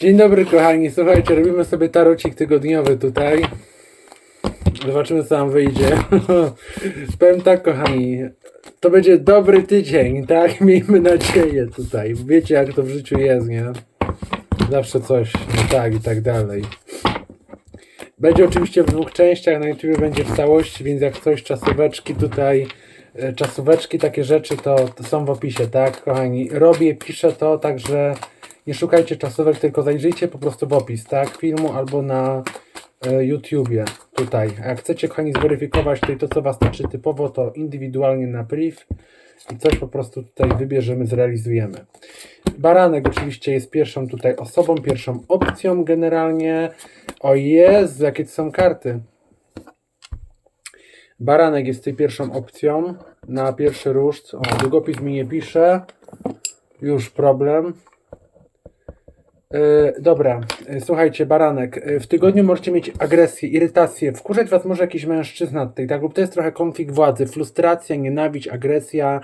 Dzień dobry kochani, słuchajcie, robimy sobie tarocik tygodniowy tutaj. Zobaczymy co nam wyjdzie. Powiem tak kochani, to będzie dobry tydzień, tak? Miejmy nadzieję tutaj. Wiecie jak to w życiu jest, nie? Zawsze coś nie tak i tak dalej. Będzie oczywiście w dwóch częściach, na YouTube będzie w całości, więc jak coś czasóweczki tutaj, e, czasóweczki, takie rzeczy to, to są w opisie, tak kochani. Robię, piszę to, także nie szukajcie czasówek, tylko zajrzyjcie po prostu w opis, tak, filmu albo na e, YouTubie tutaj. A jak chcecie kochani zweryfikować tutaj to, co Was tyczy typowo, to indywidualnie na priv i coś po prostu tutaj wybierzemy, zrealizujemy. Baranek oczywiście jest pierwszą tutaj osobą, pierwszą opcją generalnie. O Jezu, jakie to są karty. Baranek jest tutaj pierwszą opcją na pierwszy ruszt. O, długopis mi nie pisze. Już problem. Yy, dobra, yy, słuchajcie, baranek. Yy, w tygodniu możecie mieć agresję, irytację. Wkurzać was może jakiś mężczyzna tutaj, tak? Lub to jest trochę konflikt władzy, frustracja, nienawiść, agresja,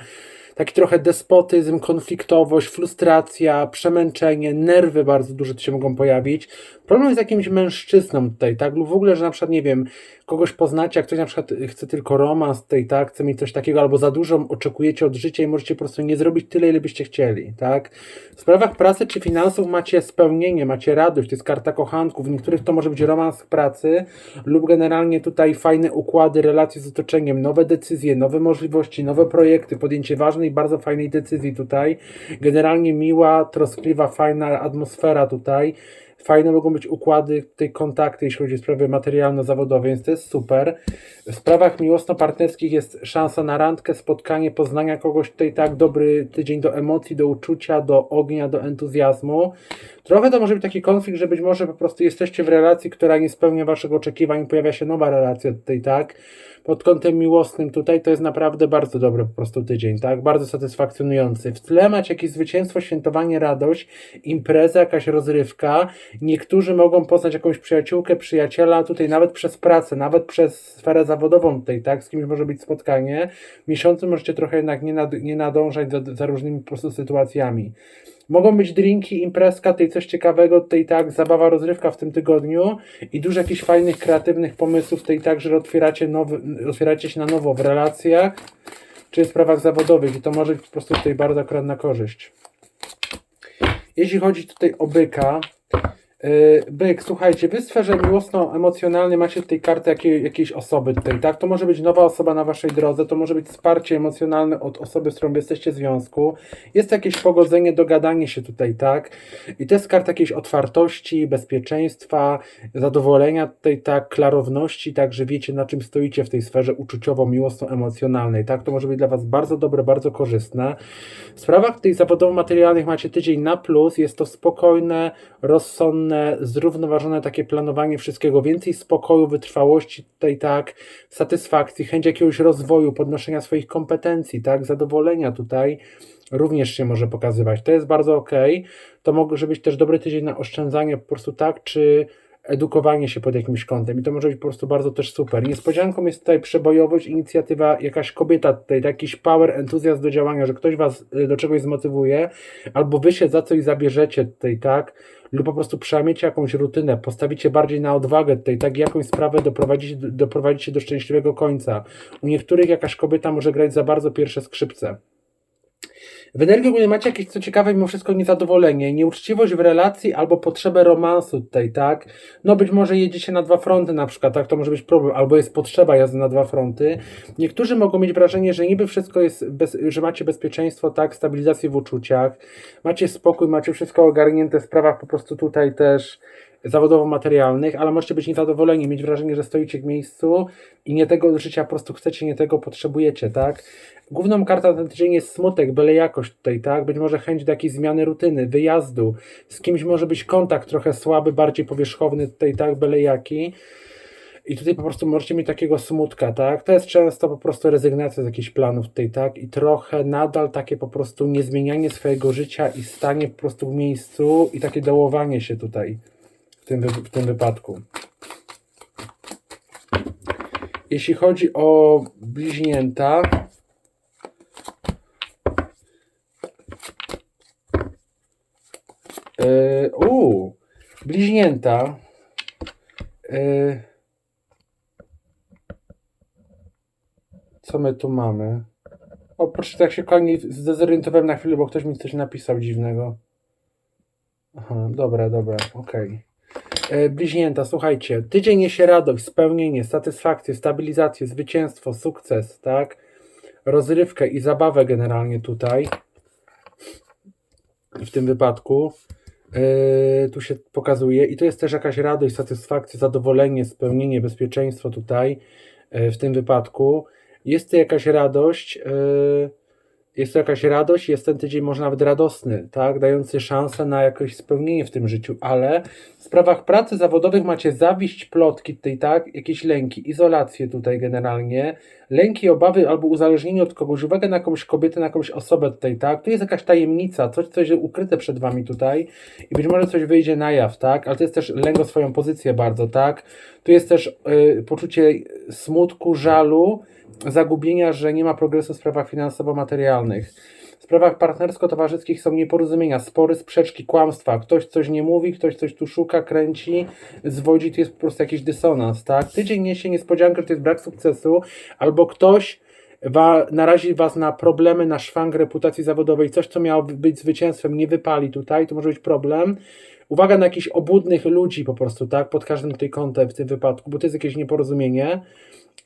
taki trochę despotyzm, konfliktowość, frustracja, przemęczenie, nerwy bardzo duże tu się mogą pojawić. Problem jest z jakimś mężczyzną tutaj, tak? Lub w ogóle, że na przykład, nie wiem, kogoś poznacie, jak ktoś na przykład chce tylko romans tutaj, tak? Chce mieć coś takiego, albo za dużo oczekujecie od życia i możecie po prostu nie zrobić tyle, ile byście chcieli, tak? W sprawach pracy czy finansów macie spełnienie, macie radość, to jest karta kochanków, w niektórych to może być romans pracy lub generalnie tutaj fajne układy, relacje z otoczeniem, nowe decyzje, nowe możliwości, nowe projekty, podjęcie ważnej, bardzo fajnej decyzji tutaj. Generalnie miła, troskliwa, fajna atmosfera tutaj. Fajne mogą być układy, tej kontakty, jeśli chodzi o sprawy materialno-zawodowe, więc to jest super. W sprawach miłosno-partnerskich jest szansa na randkę, spotkanie, poznania kogoś tutaj tak, dobry tydzień do emocji, do uczucia, do ognia, do entuzjazmu. Trochę to może być taki konflikt, że być może po prostu jesteście w relacji, która nie spełnia waszych oczekiwań, pojawia się nowa relacja tutaj, tak? Pod kątem miłosnym tutaj to jest naprawdę bardzo dobry po prostu tydzień, tak? Bardzo satysfakcjonujący. W tle macie jakieś zwycięstwo, świętowanie, radość, impreza, jakaś rozrywka. Niektórzy mogą poznać jakąś przyjaciółkę, przyjaciela tutaj nawet przez pracę, nawet przez sferę zawodową tutaj, tak? Z kimś może być spotkanie. W miesiącu możecie trochę jednak nie, nad, nie nadążać za, za różnymi po prostu sytuacjami. Mogą być drinki, imprezka, tutaj coś ciekawego, tutaj tak, zabawa, rozrywka w tym tygodniu i dużo jakichś fajnych, kreatywnych pomysłów, tutaj tak, że otwieracie, nowy, otwieracie się na nowo w relacjach czy w sprawach zawodowych i to może być po prostu tutaj bardzo akurat na korzyść. Jeśli chodzi tutaj o byka, Byk, słuchajcie, wy sferze miłosno-emocjonalnej macie tutaj kartę jakiej, jakiejś osoby tutaj, tak? To może być nowa osoba na waszej drodze, to może być wsparcie emocjonalne od osoby, z którą jesteście w związku. Jest jakieś pogodzenie, dogadanie się tutaj, tak? I to jest karta jakiejś otwartości, bezpieczeństwa, zadowolenia tutaj, tak? Klarowności, tak, że wiecie na czym stoicie w tej sferze uczuciowo-miłosno-emocjonalnej, tak? To może być dla was bardzo dobre, bardzo korzystne. W sprawach tych zawodowo-materialnych macie tydzień na plus, jest to spokojne, rozsądne, zrównoważone takie planowanie wszystkiego, więcej spokoju, wytrwałości tutaj tak, satysfakcji, chęć jakiegoś rozwoju, podnoszenia swoich kompetencji, tak, zadowolenia tutaj również się może pokazywać. To jest bardzo ok. To może być też dobry tydzień na oszczędzanie po prostu tak, czy edukowanie się pod jakimś kątem i to może być po prostu bardzo też super. Niespodzianką jest tutaj przebojowość, inicjatywa, jakaś kobieta tutaj, jakiś power, entuzjazm do działania, że ktoś was y, do czegoś zmotywuje, albo wy się za coś zabierzecie tutaj, tak? Lub po prostu przełamiecie jakąś rutynę, postawicie bardziej na odwagę tutaj, tak? Jakąś sprawę doprowadzicie, doprowadzicie do szczęśliwego końca. U niektórych jakaś kobieta może grać za bardzo pierwsze skrzypce. W energii ogólnie macie jakieś, co ciekawe, mimo wszystko niezadowolenie, nieuczciwość w relacji albo potrzebę romansu tutaj, tak? No być może jedziecie na dwa fronty na przykład, tak? To może być problem, albo jest potrzeba jazdy na dwa fronty. Niektórzy mogą mieć wrażenie, że niby wszystko jest, bez, że macie bezpieczeństwo, tak? Stabilizację w uczuciach, macie spokój, macie wszystko ogarnięte w sprawach po prostu tutaj też zawodowo-materialnych, ale możecie być niezadowoleni, mieć wrażenie, że stoicie w miejscu i nie tego życia po prostu chcecie, nie tego potrzebujecie, tak? Główną kartą ten tydzień jest smutek, byle jakość tutaj, tak? Być może chęć do jakiejś zmiany rutyny, wyjazdu. Z kimś może być kontakt trochę słaby, bardziej powierzchowny tutaj, tak? Byle jaki. I tutaj po prostu możecie mieć takiego smutka, tak? To jest często po prostu rezygnacja z jakichś planów tutaj, tak? I trochę nadal takie po prostu niezmienianie swojego życia i stanie po prostu w miejscu i takie dołowanie się tutaj w tym, w tym wypadku. Jeśli chodzi o bliźnięta, Yy, uu, Bliźnięta. Yy, co my tu mamy? O, proszę, tak się koni zdezorientowałem na chwilę, bo ktoś mi coś napisał dziwnego. Aha, dobra, dobra, okej. E, Bliźnięta, słuchajcie, tydzień niesie radość, spełnienie, satysfakcję, stabilizację, zwycięstwo, sukces, tak? Rozrywkę i zabawę generalnie tutaj. W tym wypadku. E, tu się pokazuje i to jest też jakaś radość, satysfakcja, zadowolenie, spełnienie, bezpieczeństwo tutaj e, w tym wypadku. Jest to jakaś radość, e, jest to jakaś radość, jest ten tydzień może nawet radosny, tak, dający szansę na jakieś spełnienie w tym życiu, ale w sprawach pracy zawodowych macie zawiść, plotki tutaj, tak, jakieś lęki, izolację tutaj generalnie, lęki, obawy albo uzależnienie od kogoś, uwagę na jakąś kobietę, na jakąś osobę tutaj, tak, tu jest jakaś tajemnica, coś, coś ukryte przed wami tutaj i być może coś wyjdzie na jaw, tak, ale to jest też lęk o swoją pozycję bardzo, tak, tu jest też y, poczucie smutku, żalu, zagubienia, że nie ma progresu w sprawach finansowo-materialnych. W sprawach partnersko-towarzyskich są nieporozumienia, spory, sprzeczki, kłamstwa. Ktoś coś nie mówi, ktoś coś tu szuka, kręci, zwodzi, to jest po prostu jakiś dysonans, tak? Tydzień niesie niespodziankę, to jest brak sukcesu, albo ktoś wa, narazi Was na problemy, na szwank reputacji zawodowej, coś, co miało być zwycięstwem, nie wypali tutaj, to może być problem. Uwaga na jakichś obłudnych ludzi po prostu, tak? Pod każdym tutaj kątem w tym wypadku, bo to jest jakieś nieporozumienie.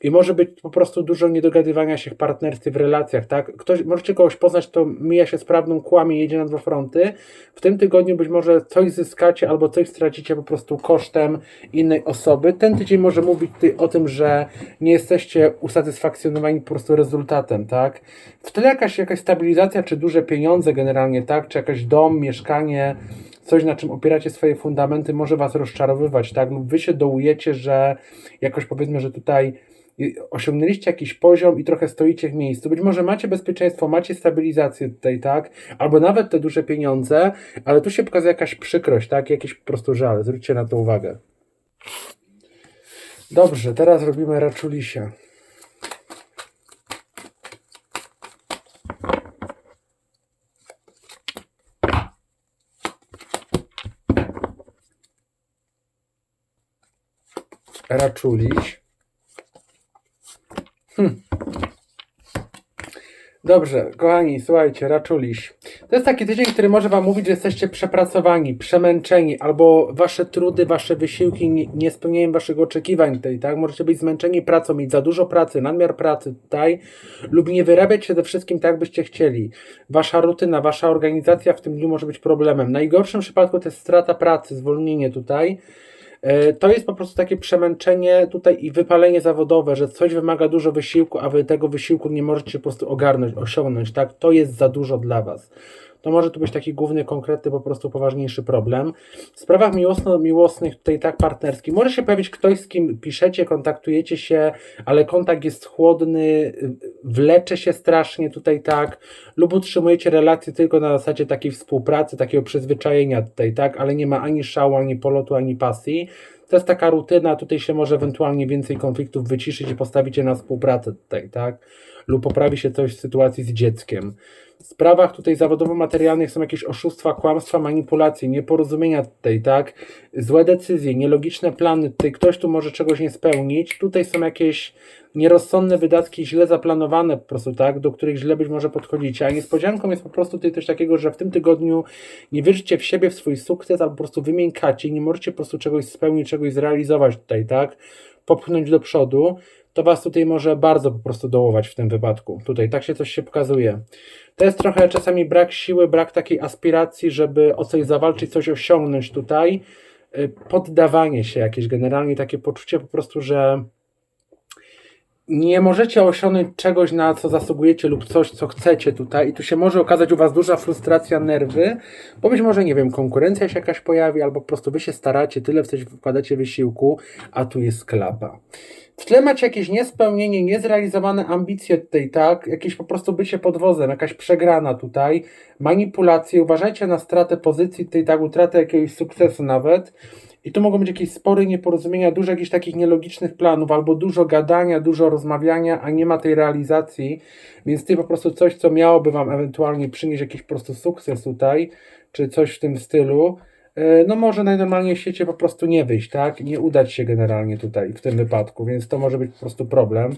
I może być po prostu dużo niedogadywania się w partnerstwie, w relacjach, tak? Ktoś, możecie kogoś poznać, kto mija się z prawdą, kłamie, jedzie na dwa fronty. W tym tygodniu być może coś zyskacie albo coś stracicie po prostu kosztem innej osoby. Ten tydzień może mówić ty o tym, że nie jesteście usatysfakcjonowani po prostu rezultatem, tak? W tle jakaś, jakaś stabilizacja, czy duże pieniądze generalnie, tak? Czy jakaś dom, mieszkanie, coś, na czym opieracie swoje fundamenty, może was rozczarowywać, tak? Lub wy się dołujecie, że jakoś powiedzmy, że tutaj osiągnęliście jakiś poziom i trochę stoicie w miejscu. Być może macie bezpieczeństwo, macie stabilizację tutaj, tak? Albo nawet te duże pieniądze, ale tu się pokazuje jakaś przykrość, tak? Jakiś po prostu żal. Zwróćcie na to uwagę. Dobrze, teraz robimy raczulisie. Raczuliś. Hmm. Dobrze, kochani, słuchajcie, raczuliś. To jest taki tydzień, który może Wam mówić, że jesteście przepracowani, przemęczeni, albo Wasze trudy, Wasze wysiłki nie, spełniają Waszych oczekiwań tutaj, tak? Możecie być zmęczeni pracą, mieć za dużo pracy, nadmiar pracy tutaj, lub nie wyrabiać się ze wszystkim tak, byście chcieli. Wasza rutyna, Wasza organizacja w tym dniu może być problemem. W najgorszym przypadku to jest strata pracy, zwolnienie tutaj. E, To jest po prostu takie przemęczenie tutaj i wypalenie zawodowe, że coś wymaga dużo wysiłku, a wy tego wysiłku nie możecie po prostu ogarnąć, osiągnąć, tak? To jest za dużo dla was. To może tu być taki główny, konkretny, po prostu poważniejszy problem. W sprawach miłosno-miłosnych, tutaj tak partnerskich, może się pojawić ktoś, z kim piszecie, kontaktujecie się, ale kontakt jest chłodny, wlecze się strasznie tutaj tak, lub utrzymujecie relacje tylko na zasadzie takiej współpracy, takiego przyzwyczajenia tutaj, tak, ale nie ma ani szału, ani polotu, ani pasji. To jest taka rutyna, tutaj się może ewentualnie więcej konfliktów wyciszyć i postawicie na współpracę tutaj, tak? Lub poprawi się coś w sytuacji z dzieckiem. Sprawach tutaj zawodowo-materialnych są jakieś oszustwa, kłamstwa, manipulacje, nieporozumienia tutaj, tak? Złe decyzje, nielogiczne plany, tutaj ktoś tu może czegoś nie spełnić. Tutaj są jakieś nierozsądne wydatki, źle zaplanowane po prostu, tak? Do których źle być może podchodzicie. A niespodzianką jest po prostu tutaj coś takiego, że w tym tygodniu nie wierzycie w siebie, w swój sukces, albo po prostu wymiękacie i nie możecie po prostu czegoś spełnić, czegoś zrealizować tutaj, tak? Popchnąć do przodu to Was tutaj może bardzo po prostu dołować w tym wypadku. Tutaj tak się coś się pokazuje. To jest trochę czasami brak siły, brak takiej aspiracji, żeby o coś zawalczyć, coś osiągnąć tutaj. Y, Poddawanie się jakieś generalnie takie poczucie po prostu, że nie możecie osiągnąć czegoś, na co zasługujecie lub coś, co chcecie tutaj i tu się może okazać u Was duża frustracja, nerwy, bo być może, nie wiem, konkurencja się jakaś pojawi, albo po prostu Wy się staracie, tyle w coś wkładacie wysiłku, a tu jest klapa. W tle macie jakieś niespełnienie, niezrealizowane ambicje tutaj, tak? Jakieś po prostu bycie podwozem, jakaś przegrana tutaj, manipulacje. Uważajcie na stratę pozycji tutaj, tak? Utratę jakiegoś sukcesu nawet. I tu mogą być jakieś spory, nieporozumienia, dużo jakichś takich nielogicznych planów, albo dużo gadania, dużo rozmawiania, a nie ma tej realizacji. Więc ty po prostu coś, co miałoby wam ewentualnie przynieść jakiś po prostu sukces tutaj, czy coś w tym stylu, no może najnormalniej w świecie po prostu nie wyjść, tak? Nie udać się generalnie tutaj w tym wypadku, więc to może być po prostu problem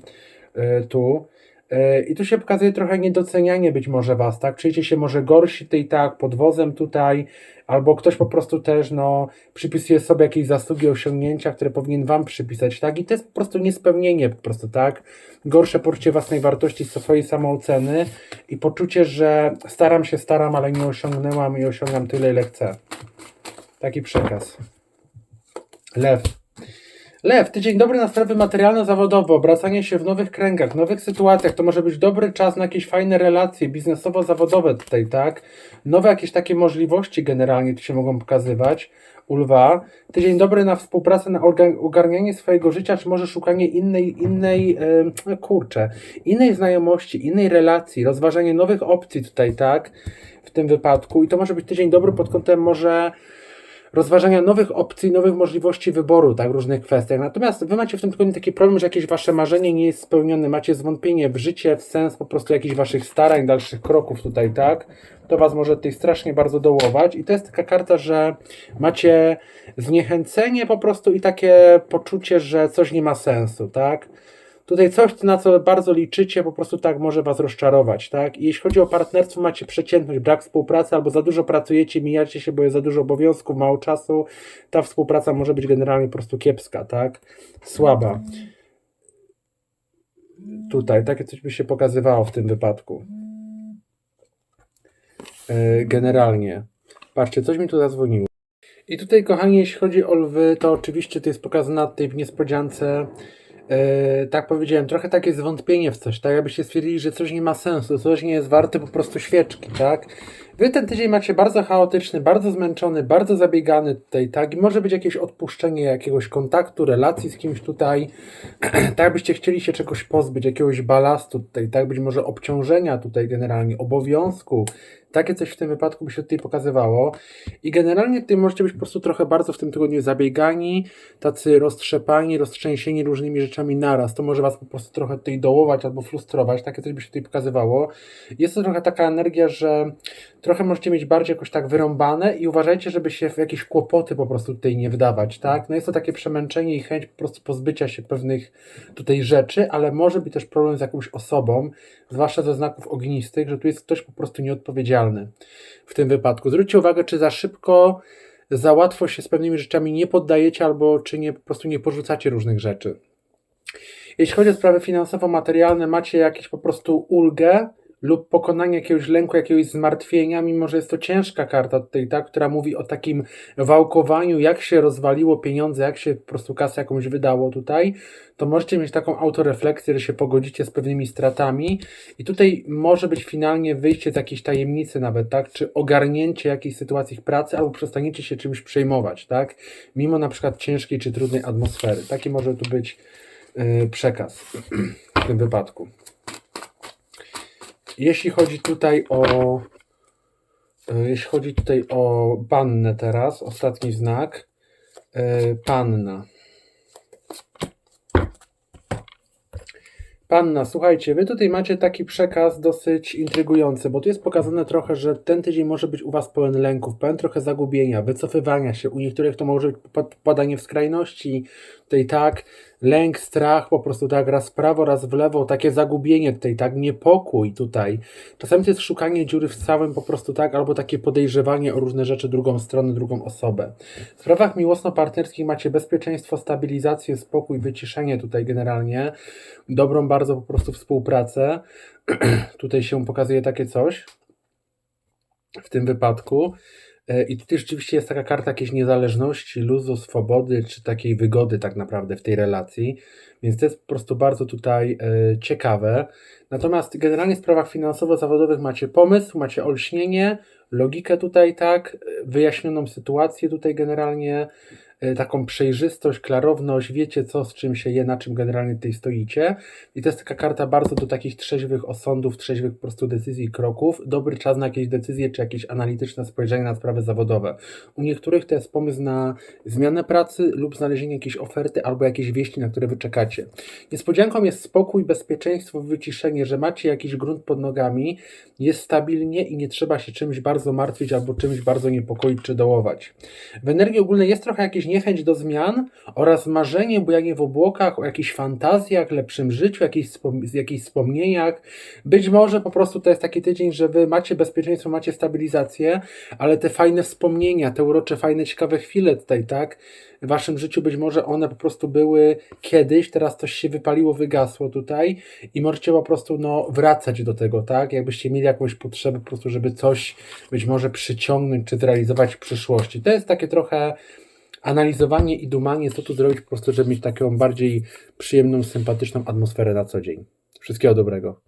e, tu. E, I tu się pokazuje trochę niedocenianie być może Was, tak? Czujecie się może gorsi tej tak, pod wozem tutaj, albo ktoś po prostu też, no, przypisuje sobie jakieś zasługi, osiągnięcia, które powinien Wam przypisać, tak? I to jest po prostu niespełnienie, po prostu, tak? Gorsze poczucie własnej wartości, swojej samooceny i poczucie, że staram się, staram, ale nie osiągnęłam i osiągam tyle, ile chcę. Taki przekaz. Lew. Lew, tydzień dobry na sprawy materialno-zawodowe, obracanie się w nowych kręgach, nowych sytuacjach. To może być dobry czas na jakieś fajne relacje biznesowo-zawodowe tutaj, tak? Nowe jakieś takie możliwości generalnie tu się mogą pokazywać u lwa. Tydzień dobry na współpracę, na ogarnianie swojego życia, czy może szukanie innej, innej, no kurczę, innej znajomości, innej relacji, rozważanie nowych opcji tutaj, tak? W tym wypadku. I to może być tydzień dobry pod kątem może rozważania nowych opcji, nowych możliwości wyboru, tak, w różnych kwestiach. Natomiast wy macie w tym tygodniu taki problem, że jakieś wasze marzenie nie jest spełnione, macie zwątpienie w życie, w sens po prostu jakichś waszych starań, dalszych kroków tutaj, tak? To was może tutaj strasznie bardzo dołować i to jest taka karta, że macie zniechęcenie po prostu i takie poczucie, że coś nie ma sensu, tak? Tutaj coś, na co bardzo liczycie, po prostu tak może Was rozczarować, tak? I jeśli chodzi o partnerstwo, macie przeciętność, brak współpracy, albo za dużo pracujecie, mijacie się, bo jest za dużo obowiązków, mało czasu, ta współpraca może być generalnie po prostu kiepska, tak? Słaba. Tutaj, takie coś by się pokazywało w tym wypadku. Yy, Generalnie. Patrzcie, coś mi tu zadzwoniło. I tutaj, kochani, jeśli chodzi o lwy, to oczywiście to jest pokazane na tej niespodziance. Yy, tak powiedziałem, trochę takie zwątpienie w coś, tak? Jakbyście stwierdzili, że coś nie ma sensu, coś nie jest warte po prostu świeczki, tak? Wy ten tydzień macie bardzo chaotyczny, bardzo zmęczony, bardzo zabiegany tutaj, tak? Może być jakieś odpuszczenie jakiegoś kontaktu, relacji z kimś tutaj, tak byście chcieli się czegoś pozbyć, jakiegoś balastu tutaj, tak? Być może obciążenia tutaj generalnie, obowiązku, takie coś w tym wypadku by się tutaj pokazywało. I generalnie tutaj możecie być po prostu trochę bardzo w tym tygodniu zabiegani, tacy roztrzepani, roztrzęsieni różnymi rzeczami naraz. To może was po prostu trochę tutaj dołować albo frustrować. Takie coś by się tutaj pokazywało. Jest to trochę taka energia, że trochę możecie mieć bardziej jakoś tak wyrąbane i uważajcie, żeby się w jakieś kłopoty po prostu tutaj nie wdawać, tak? No jest to takie przemęczenie i chęć po prostu pozbycia się pewnych tutaj rzeczy, ale może być też problem z jakąś osobą, zwłaszcza ze znaków ognistych, że tu jest ktoś po prostu nieodpowiedzialny w tym wypadku. Zwróćcie uwagę, czy za szybko, za łatwo się z pewnymi rzeczami nie poddajecie, albo czy nie po prostu nie porzucacie różnych rzeczy. Jeśli chodzi o sprawy finansowo-materialne, macie jakieś po prostu ulgę lub pokonanie jakiegoś lęku, jakiegoś zmartwienia, mimo że jest to ciężka karta tutaj, tak, która mówi o takim wałkowaniu, jak się rozwaliło pieniądze, jak się po prostu kasę jakąś wydało tutaj, to możecie mieć taką autorefleksję, że się pogodzicie z pewnymi stratami i tutaj może być finalnie wyjście z jakiejś tajemnicy nawet, tak, czy ogarnięcie jakiejś sytuacji w pracy, albo przestaniecie się czymś przejmować, tak, mimo na przykład ciężkiej czy trudnej atmosfery. Taki może tu być yy, przekaz w tym wypadku. Jeśli chodzi tutaj o e, jeśli chodzi tutaj o pannę teraz, ostatni znak, e, panna. Panna, słuchajcie, wy tutaj macie taki przekaz dosyć intrygujący, bo tu jest pokazane trochę, że ten tydzień może być u was pełen lęków, pełen trochę zagubienia, wycofywania się. U niektórych to może być popadanie w skrajności, tutaj tak, lęk, strach, po prostu tak raz w prawo, raz w lewo, takie zagubienie tutaj, tak, niepokój tutaj. Czasami to jest szukanie dziury w całym po prostu tak, albo takie podejrzewanie o różne rzeczy drugą stronę, drugą osobę. W sprawach miłosno-partnerskich macie bezpieczeństwo, stabilizację, spokój, wyciszenie tutaj generalnie, dobrą bardzo po prostu współpracę. tutaj się pokazuje takie coś w tym wypadku. E, I tutaj rzeczywiście jest taka karta jakiejś niezależności, luzu, swobody, czy takiej wygody tak naprawdę w tej relacji. Więc to jest po prostu bardzo tutaj e, ciekawe. Natomiast generalnie w sprawach finansowo-zawodowych macie pomysł, macie olśnienie, logikę tutaj, tak, e, wyjaśnioną sytuację tutaj generalnie, taką przejrzystość, klarowność, wiecie co, z czym się je, na czym generalnie tutaj stoicie. I to jest taka karta bardzo do takich trzeźwych osądów, trzeźwych po prostu decyzji i kroków. Dobry czas na jakieś decyzje, czy jakieś analityczne spojrzenie na sprawy zawodowe. U niektórych to jest pomysł na zmianę pracy lub znalezienie jakiejś oferty albo jakieś wieści, na które wy czekacie. Niespodzianką jest spokój, bezpieczeństwo, wyciszenie, że macie jakiś grunt pod nogami, jest stabilnie i nie trzeba się czymś bardzo martwić albo czymś bardzo niepokoić czy dołować. W energii ogólnej jest trochę jakieś niechęć do zmian oraz marzenie, bujanie w obłokach o jakichś fantazjach, lepszym życiu, jakichś, jakichś wspomnieniach. Być może po prostu to jest taki tydzień, że wy macie bezpieczeństwo, macie stabilizację, ale te fajne wspomnienia, te urocze, fajne, ciekawe chwile tutaj, tak? W waszym życiu być może one po prostu były kiedyś, teraz coś się wypaliło, wygasło tutaj i możecie po prostu no, wracać do tego, tak? Jakbyście mieli jakąś potrzebę po prostu, żeby coś być może przyciągnąć czy zrealizować w przyszłości. To jest takie trochę analizowanie i dumanie, co tu zrobić po prostu, żeby mieć taką bardziej przyjemną, sympatyczną atmosferę na co dzień. Wszystkiego dobrego.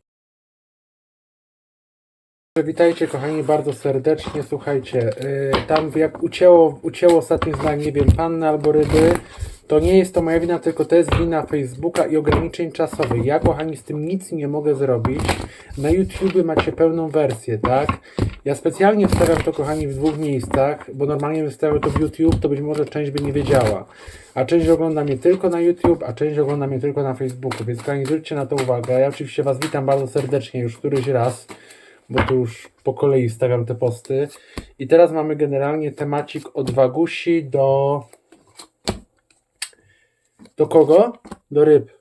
Witajcie kochani bardzo serdecznie. Słuchajcie, yy, tam jak ucięło, ucięło ostatnie zdanie, nie wiem, panny albo ryby, to nie jest to moja wina, tylko to jest wina Facebooka i ograniczeń czasowych. Ja kochani z tym nic nie mogę zrobić. Na YouTube macie pełną wersję, tak? Ja specjalnie wstawiam to kochani w dwóch miejscach, bo normalnie wystawiam to w YouTube, to być może część by nie wiedziała. A część ogląda mnie tylko na YouTube, a część ogląda mnie tylko na Facebooku, więc kochani zwróćcie na to uwagę. Ja oczywiście Was witam bardzo serdecznie już któryś raz bo tu już po kolei stawiam te posty. I teraz mamy generalnie temacik od Wagusi do. Do kogo? Do ryb.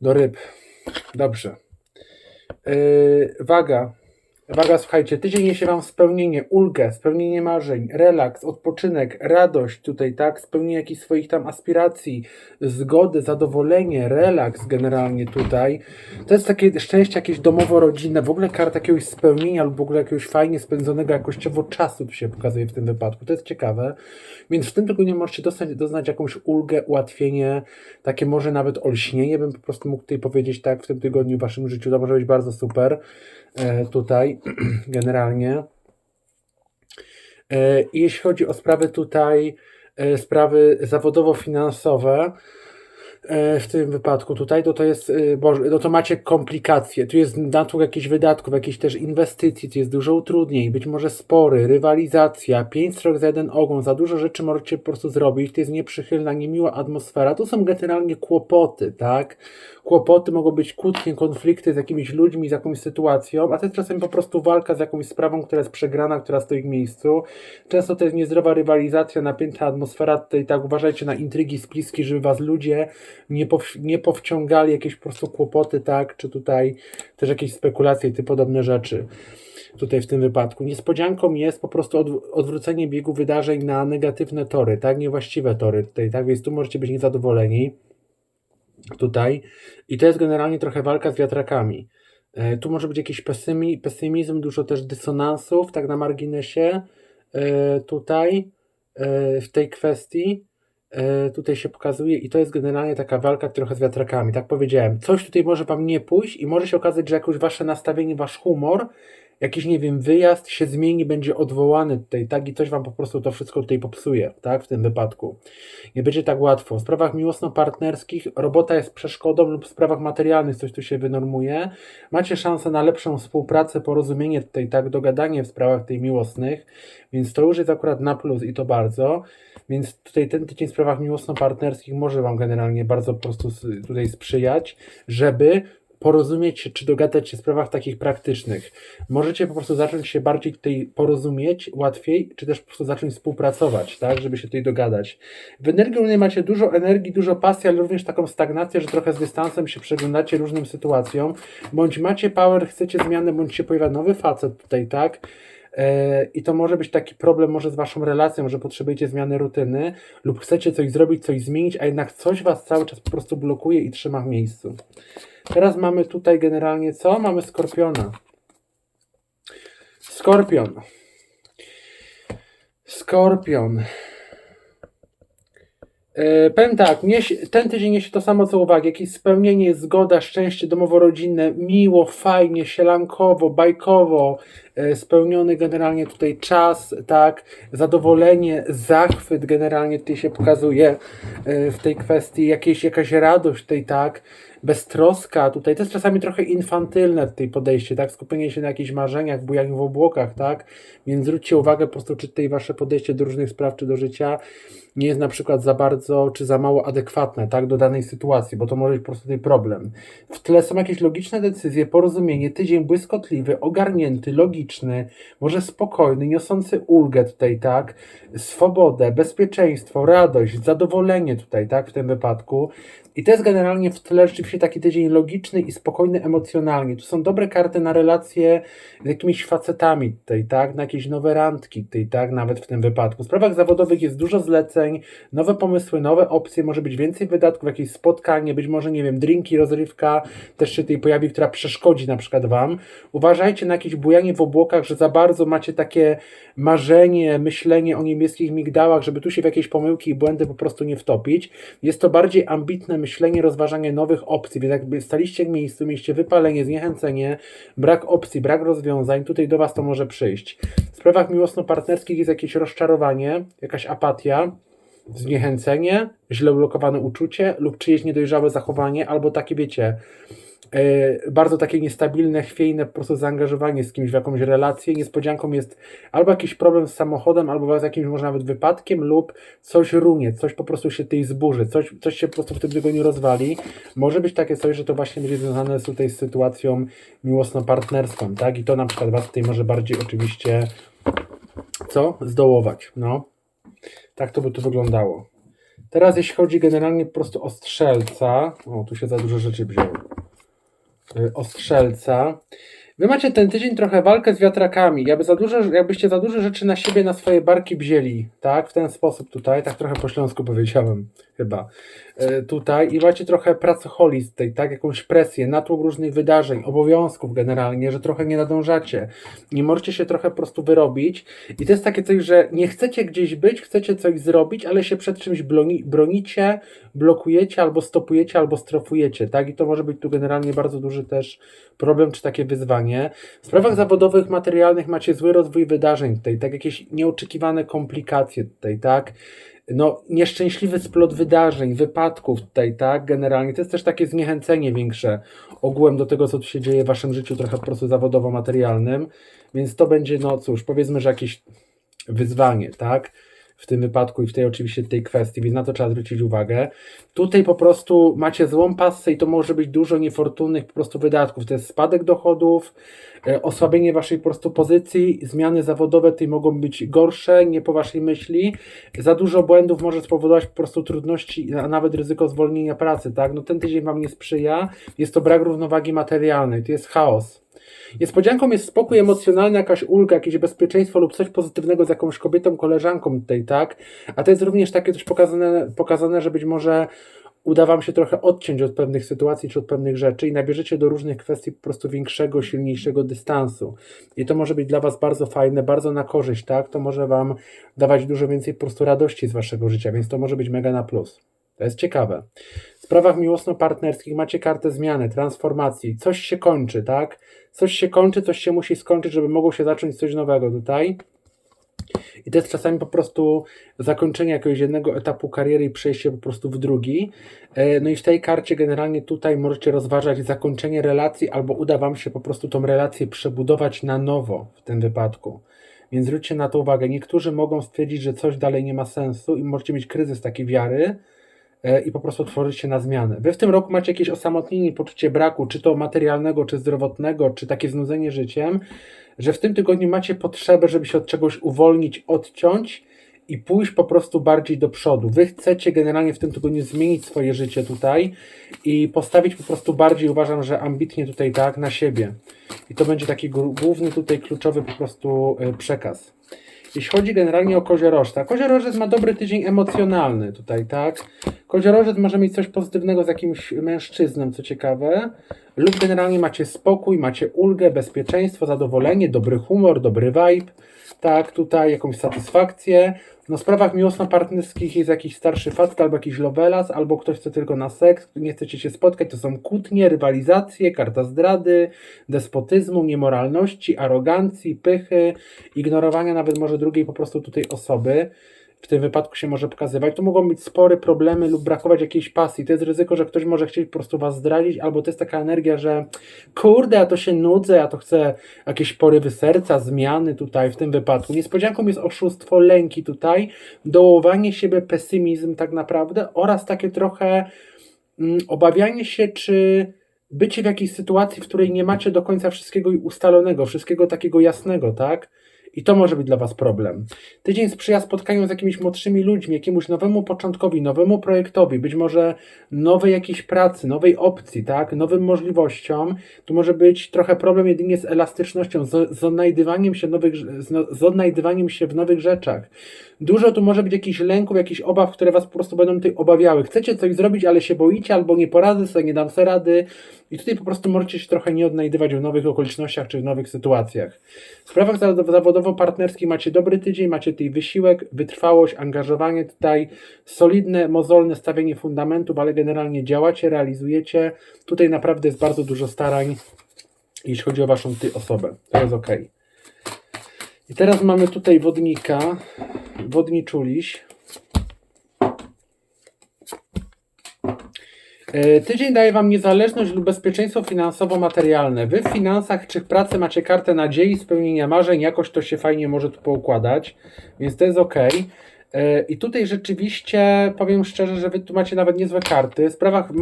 Do ryb. Dobrze. Yy, waga. Waga, słuchajcie, tydzień niesie Wam spełnienie, ulgę, spełnienie marzeń, relaks, odpoczynek, radość tutaj, tak? Spełnienie jakichś swoich tam aspiracji, zgody, zadowolenie, relaks generalnie tutaj. To jest takie szczęście jakieś domowo-rodzinne, w ogóle karta jakiegoś spełnienia lub w ogóle jakiegoś fajnie spędzonego jakościowo czasu się pokazuje w tym wypadku. To jest ciekawe. Więc w tym tygodniu możecie dostać, doznać jakąś ulgę, ułatwienie, takie może nawet olśnienie, bym po prostu mógł tutaj powiedzieć tak w tym tygodniu w Waszym życiu. To może być bardzo super tutaj generalnie. E, jeśli chodzi o sprawy tutaj, e, sprawy zawodowo-finansowe, e, w tym wypadku tutaj, to to jest, e, Boże, no to macie komplikacje. Tu jest natłok jakichś wydatków, jakichś też inwestycji, tu jest dużo utrudnień, być może spory, rywalizacja, pięć strok za jeden ogon, za dużo rzeczy możecie po prostu zrobić, to jest nieprzychylna, niemiła atmosfera, to są generalnie kłopoty, tak? Kłopoty mogą być kłótnie, konflikty z jakimiś ludźmi, z jakąś sytuacją, a to jest czasem po prostu walka z jakąś sprawą, która jest przegrana, która stoi w miejscu. Często to jest niezdrowa rywalizacja, napięta atmosfera, tutaj tak uważajcie na intrygi, spliski, żeby was ludzie nie, pow, nie powciągali jakieś po prostu kłopoty, tak, czy tutaj też jakieś spekulacje i tym podobne rzeczy. Tutaj w tym wypadku. Niespodzianką jest po prostu odw- odwrócenie biegu wydarzeń na negatywne tory, tak, niewłaściwe tory tutaj, tak, więc tu możecie być niezadowoleni tutaj. I to jest generalnie trochę walka z wiatrakami. E, tu może być jakiś pesymi, pesymizm, dużo też dysonansów, tak na marginesie. E, tutaj e, w tej kwestii tutaj się pokazuje i to jest generalnie taka walka trochę z wiatrakami, tak powiedziałem. Coś tutaj może Wam nie pójść i może się okazać, że jakoś Wasze nastawienie, Wasz humor, jakiś, nie wiem, wyjazd się zmieni, będzie odwołany tutaj, tak? I coś Wam po prostu to wszystko tutaj popsuje, tak? W tym wypadku. Nie będzie tak łatwo. W sprawach miłosno-partnerskich robota jest przeszkodą lub w sprawach materialnych coś tu się wynormuje. Macie szansę na lepszą współpracę, porozumienie tutaj, tak? Dogadanie w sprawach tej miłosnych, więc to już jest akurat na plus i to bardzo. Więc tutaj ten tydzień w sprawach miłosno-partnerskich może Wam generalnie bardzo po prostu tutaj sprzyjać, żeby porozumieć się, czy dogadać się w sprawach takich praktycznych. Możecie po prostu zacząć się bardziej tutaj porozumieć łatwiej, czy też po prostu zacząć współpracować, tak, żeby się tutaj dogadać. W energii ogólnej macie dużo energii, dużo pasji, ale również taką stagnację, że trochę z dystansem się przeglądacie różnym sytuacjom, bądź macie power, chcecie zmiany, bądź się pojawia nowy facet tutaj, tak, E, I to może być taki problem może z waszą relacją, że potrzebujecie zmiany rutyny lub chcecie coś zrobić, coś zmienić, a jednak coś was cały czas po prostu blokuje i trzyma w miejscu. Teraz mamy tutaj generalnie co? Mamy Skorpiona. Skorpion. Skorpion. E, powiem tak, niesie, ten tydzień niesie to samo co uwagi, jakieś spełnienie, zgoda, szczęście domowo-rodzinne, miło, fajnie, sielankowo, bajkowo, e, spełniony generalnie tutaj czas, tak, zadowolenie, zachwyt generalnie tutaj się pokazuje e, w tej kwestii, jakieś, jakaś radość tutaj, tak, beztroska tutaj, to jest czasami trochę infantylne tutaj podejście, tak, skupienie się na jakichś marzeniach, bujaniu w obłokach, tak, więc zwróćcie uwagę po prostu, czy tutaj wasze podejście do różnych spraw, czy do życia nie jest na przykład za bardzo, czy za mało adekwatne, tak, do danej sytuacji, bo to może być po prostu tutaj problem. W tle są jakieś logiczne decyzje, porozumienie, tydzień błyskotliwy, ogarnięty, logiczny, może spokojny, niosący ulgę tutaj, tak, swobodę, bezpieczeństwo, radość, zadowolenie tutaj, tak, w tym wypadku. I to jest generalnie w tle rzeczywiście taki tydzień logiczny i spokojny emocjonalnie. Tu są dobre karty na relacje z jakimiś facetami tutaj, tak, na jakieś nowe randki tutaj, tak, nawet w tym wypadku. W sprawach zawodowych jest dużo zleceń, nowe pomysły, nowe opcje, może być więcej wydatków, jakieś spotkanie, być może, nie wiem, drinki, rozrywka też się tutaj pojawi, która przeszkodzi na przykład Wam. Uważajcie na jakieś bujanie w obłokach, że za bardzo macie takie marzenie, myślenie o niebieskich migdałach, żeby tu się w jakieś pomyłki i błędy po prostu nie wtopić. Jest to bardziej ambitne myślenie, rozważanie nowych opcji, więc jakby staliście w miejscu, mieliście wypalenie, zniechęcenie, brak opcji, brak rozwiązań, tutaj do Was to może przyjść. W sprawach miłosno-partnerskich jest jakieś rozczarowanie, jakaś apatia, zniechęcenie, źle ulokowane uczucie lub czyjeś niedojrzałe zachowanie, albo takie wiecie, bardzo takie niestabilne, chwiejne po prostu zaangażowanie z kimś w jakąś relację. Niespodzianką jest albo jakiś problem z samochodem, albo z jakimś może nawet wypadkiem, lub coś runie, coś po prostu się tej zburzy, coś, coś się po prostu w tym tygodniu rozwali. Może być takie coś, że to właśnie będzie związane z tutaj z sytuacją miłosno-partnerską, tak? I to na przykład Was tutaj może bardziej oczywiście co? Zdołować, no. Tak to by to wyglądało. Teraz jeśli chodzi generalnie po prostu o strzelca, o tu się za dużo rzeczy wzięło, Y, o strzelca. Wy macie ten tydzień trochę walkę z wiatrakami. Jakby za dużo, jakbyście za dużo rzeczy na siebie, na swoje barki wzięli, tak? W ten sposób tutaj, tak trochę po śląsku powiedziałem chyba. Y, tutaj i macie trochę pracoholizm tej, tak? Jakąś presję, natłok różnych wydarzeń, obowiązków generalnie, że trochę nie nadążacie. Nie możecie się trochę po prostu wyrobić. I to jest takie coś, że nie chcecie gdzieś być, chcecie coś zrobić, ale się przed czymś broni, bronicie, blokujecie, albo stopujecie, albo strofujecie, tak? I to może być tu generalnie bardzo duży też problem, czy takie wyzwanie. W sprawach zawodowych, materialnych macie zły rozwój wydarzeń tutaj, tak? Jakieś nieoczekiwane komplikacje tutaj, tak? No, nieszczęśliwy splot wydarzeń, wypadków tutaj, tak? Generalnie to jest też takie zniechęcenie większe ogółem do tego, co tu się dzieje w waszym życiu, trochę po prostu zawodowo-materialnym. Więc to będzie, no cóż, powiedzmy, że jakieś wyzwanie, tak? W tym wypadku i w tej oczywiście tej kwestii, więc na to trzeba zwrócić uwagę. Tutaj po prostu macie złą passę i to może być dużo niefortunnych po prostu wydatków. To jest spadek dochodów, e, osłabienie waszej po prostu pozycji, zmiany zawodowe tutaj mogą być gorsze, nie po waszej myśli. Za dużo błędów może spowodować po prostu trudności, a nawet ryzyko zwolnienia pracy, tak? No ten tydzień wam nie sprzyja, jest to brak równowagi materialnej, to jest chaos. Niespodzianką jest spokój emocjonalny, jakaś ulga, jakieś bezpieczeństwo lub coś pozytywnego z jakąś kobietą, koleżanką tutaj, tak? A to jest również takie coś pokazane, pokazane że być może uda Wam się trochę odciąć od pewnych sytuacji czy od pewnych rzeczy i nabierzecie do różnych kwestii po prostu większego, silniejszego dystansu. I to może być dla Was bardzo fajne, bardzo na korzyść, tak? To może Wam dawać dużo więcej po prostu radości z Waszego życia, więc to może być mega na plus. To jest ciekawe. Sprawach miłosno-partnerskich macie kartę zmiany, transformacji. Coś się kończy, tak? Coś się kończy, coś się musi skończyć, żeby mogło się zacząć coś nowego tutaj. I to jest czasami po prostu zakończenie jakiegoś jednego etapu kariery i przejście po prostu w drugi. E, No i w tej karcie generalnie tutaj możecie rozważać zakończenie relacji albo uda Wam się po prostu tą relację przebudować na nowo w tym wypadku. Więc zwróćcie na to uwagę. Niektórzy mogą stwierdzić, że coś dalej nie ma sensu i możecie mieć kryzys takiej wiary i po prostu otworzyć się na zmianę. Wy w tym roku macie jakieś osamotnienie, poczucie braku, czy to materialnego, czy zdrowotnego, czy takie znudzenie życiem, że w tym tygodniu macie potrzebę, żeby się od czegoś uwolnić, odciąć i pójść po prostu bardziej do przodu. Wy chcecie generalnie w tym tygodniu zmienić swoje życie tutaj i postawić po prostu bardziej, uważam, że ambitnie tutaj tak, na siebie. I to będzie taki główny tutaj kluczowy po prostu y, przekaz. Jeśli chodzi generalnie o koziorożca, koziorożec ma dobry tydzień emocjonalny tutaj, tak? Koziorożec może mieć coś pozytywnego z jakimś mężczyzną, co ciekawe. Lub generalnie macie spokój, macie ulgę, bezpieczeństwo, zadowolenie, dobry humor, dobry vibe. Tak, tutaj jakąś satysfakcję. No, w sprawach miłosno-partnerskich jest jakiś starszy facet, albo jakiś lovelas, albo ktoś chce tylko na seks, nie chcecie się spotkać, to są kłótnie, rywalizacje, karta zdrady, despotyzmu, niemoralności, arogancji, pychy, ignorowania nawet może drugiej po prostu tutaj osoby w tym wypadku się może pokazywać. To mogą być spory problemy lub brakować jakiejś pasji. To jest ryzyko, że ktoś może chcieć po prostu was zdradzić, albo to jest taka energia, że kurde, ja to się nudzę, ja to chcę jakieś porywy serca, zmiany tutaj w tym wypadku. Niespodzianką jest oszustwo, lęki tutaj, dołowanie siebie, pesymizm tak naprawdę oraz takie trochę mm, obawianie się, czy bycie w jakiejś sytuacji, w której nie macie do końca wszystkiego ustalonego, wszystkiego takiego jasnego, tak? I to może być dla Was problem. Tydzień sprzyja spotkaniom z jakimiś młodszymi ludźmi, jakiemuś nowemu początkowi, nowemu projektowi, być może nowej jakiejś pracy, nowej opcji, tak, nowym możliwościom. Tu może być trochę problem jedynie z elastycznością, z, z odnajdywaniem się nowych, z, no, z odnajdywaniem się w nowych rzeczach. Dużo tu może być jakichś lęków, jakichś obaw, które Was po prostu będą tutaj obawiały. Chcecie coś zrobić, ale się boicie, albo nie poradzę sobie, nie dam sobie rady. I tutaj po prostu możecie się trochę nie odnajdywać w nowych okolicznościach czy w nowych sytuacjach. W sprawach zawodowo-partnerskich macie dobry tydzień, macie tutaj wysiłek, wytrwałość, angażowanie tutaj, solidne, mozolne stawienie fundamentów, ale generalnie działacie, realizujecie. Tutaj naprawdę jest bardzo dużo starań, jeśli chodzi o Waszą ty osobę. To jest ok. I teraz mamy tutaj wodnika, wodniczuliś. Tydzień daje Wam niezależność lub bezpieczeństwo finansowo-materialne. Wy w finansach czy w pracy macie kartę nadziei, spełnienia marzeń, jakoś to się fajnie może tu poukładać, więc to jest ok. I tutaj rzeczywiście powiem szczerze, że Wy tu macie nawet niezłe karty. W sprawach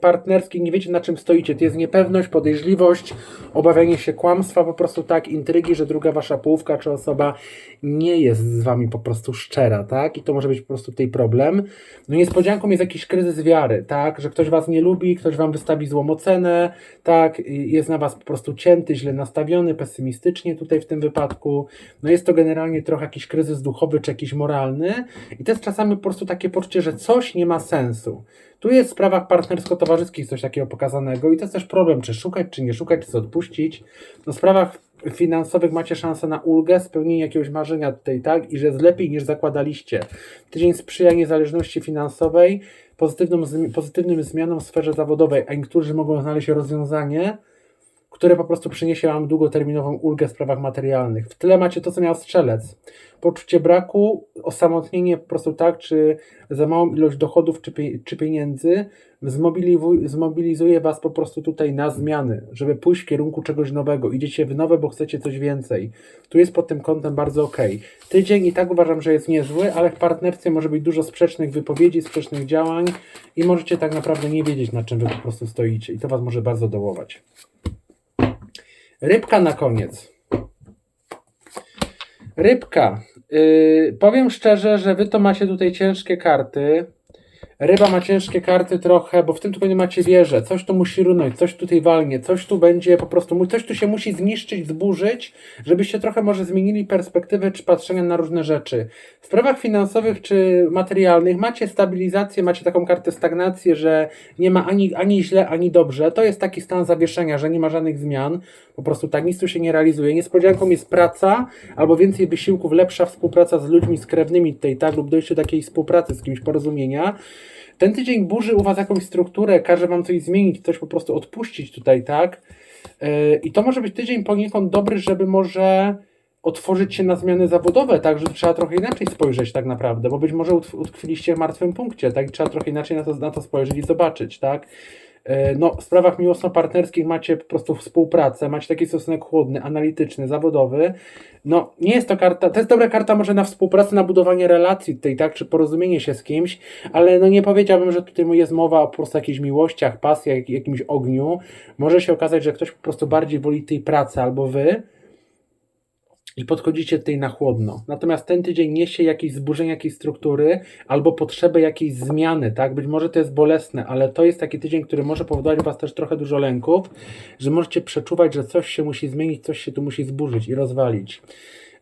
partnerskich nie wiecie na czym stoicie. To jest niepewność, podejrzliwość, obawianie się kłamstwa, po prostu tak, intrygi, że druga Wasza połówka czy osoba nie jest z Wami po prostu szczera, tak? I to może być po prostu tutaj problem. No niespodzianką jest jakiś kryzys wiary, tak? Że ktoś Was nie lubi, ktoś Wam wystawi złą ocenę, tak? Jest na Was po prostu cięty, źle nastawiony, pesymistycznie tutaj w tym wypadku. No jest to generalnie trochę jakiś kryzys duchowy czy jakiś moralny, i to jest czasami po prostu takie poczucie, że coś nie ma sensu. Tu jest w sprawach partnersko-towarzyskich coś takiego pokazanego i to jest też problem, czy szukać, czy nie szukać, czy co odpuścić. No w sprawach finansowych macie szansę na ulgę, spełnienie jakiegoś marzenia tutaj, tak? I że jest lepiej niż zakładaliście. Tydzień sprzyja niezależności finansowej, pozytywnym, pozytywnym zmianom w sferze zawodowej, a niektórzy mogą znaleźć rozwiązanie, które po prostu przyniesie Wam długoterminową ulgę w sprawach materialnych. W tyle macie to, co miał strzelec. Poczucie braku, osamotnienie po prostu tak, czy za małą ilość dochodów czy, czy pieniędzy zmobilizuje Was po prostu tutaj na zmiany, żeby pójść w kierunku czegoś nowego. Idziecie w nowe, bo chcecie coś więcej. Tu jest pod tym kątem bardzo ok. Tydzień i tak uważam, że jest niezły, ale w partnerstwie może być dużo sprzecznych wypowiedzi, sprzecznych działań i możecie tak naprawdę nie wiedzieć, na czym Wy po prostu stoicie. I to Was może bardzo dołować. Rybka na koniec. Rybka. Yy, powiem szczerze, że wy to macie tutaj ciężkie karty. Ryba ma ciężkie karty trochę, bo w tym tygodniu macie wieżę. Coś tu musi runąć, coś tutaj walnie, coś tu będzie po prostu, coś tu się musi zniszczyć, zburzyć, żebyście trochę może zmienili perspektywę czy patrzenia na różne rzeczy. W sprawach finansowych czy materialnych macie stabilizację, macie taką kartę stagnacji, że nie ma ani, ani źle, ani dobrze. To jest taki stan zawieszenia, że nie ma żadnych zmian. Po prostu tak nic tu się nie realizuje. Niespodzianką jest praca albo więcej wysiłków, lepsza współpraca z ludźmi, z krewnymi tutaj, tak, lub dojście do takiej współpracy z kimś, porozumienia. Ten tydzień burzy u Was jakąś strukturę, każe Wam coś zmienić, coś po prostu odpuścić tutaj, tak? Yy, I to może być tydzień poniekąd dobry, żeby może otworzyć się na zmiany zawodowe, tak, że trzeba trochę inaczej spojrzeć tak naprawdę, bo być może utkwiliście w martwym punkcie, tak, trzeba trochę inaczej na to, na to spojrzeć i zobaczyć, tak. E, no, w sprawach miłosno-partnerskich macie po prostu współpracę, macie taki stosunek chłodny, analityczny, zawodowy. No, nie jest to karta, to jest dobra karta może na współpracę, na budowanie relacji tutaj, tak, czy porozumienie się z kimś, ale no nie powiedziałbym, że tutaj jest mowa o po prostu jakichś miłościach, pasjach, jakimś ogniu. Może się okazać, że ktoś po prostu bardziej woli tej pracy albo wy, i podchodzicie tutaj na chłodno. Natomiast ten tydzień niesie jakieś zburzenie jakiejś struktury albo potrzebę jakiejś zmiany, tak? Być może to jest bolesne, ale to jest taki tydzień, który może powodować Was też trochę dużo lęków, że możecie przeczuwać, że coś się musi zmienić, coś się tu musi zburzyć i rozwalić.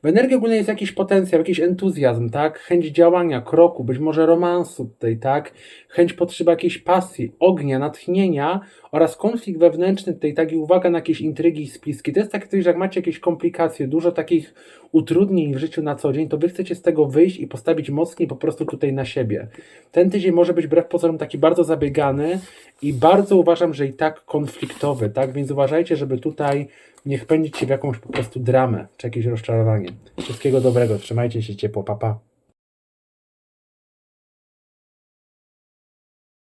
W energii ogólnej jest jakiś potencjał, jakiś entuzjazm, tak? Chęć działania, kroku, być może romansu tutaj, tak? Chęć potrzeba jakiejś pasji, ognia, natchnienia oraz konflikt wewnętrzny tutaj, tak? I uwaga na jakieś intrygi i spiski. To jest takie coś, że jak macie jakieś komplikacje, dużo takich utrudnień w życiu na co dzień, to wy chcecie z tego wyjść i postawić mocniej po prostu tutaj na siebie. Ten tydzień może być wbrew pozorom taki bardzo zabiegany i bardzo uważam, że i tak konfliktowy, tak? Więc uważajcie, żeby tutaj nie wpędzić się w jakąś po prostu dramę czy jakieś rozczarowanie. Wszystkiego dobrego, trzymajcie się ciepło, papa. Pa.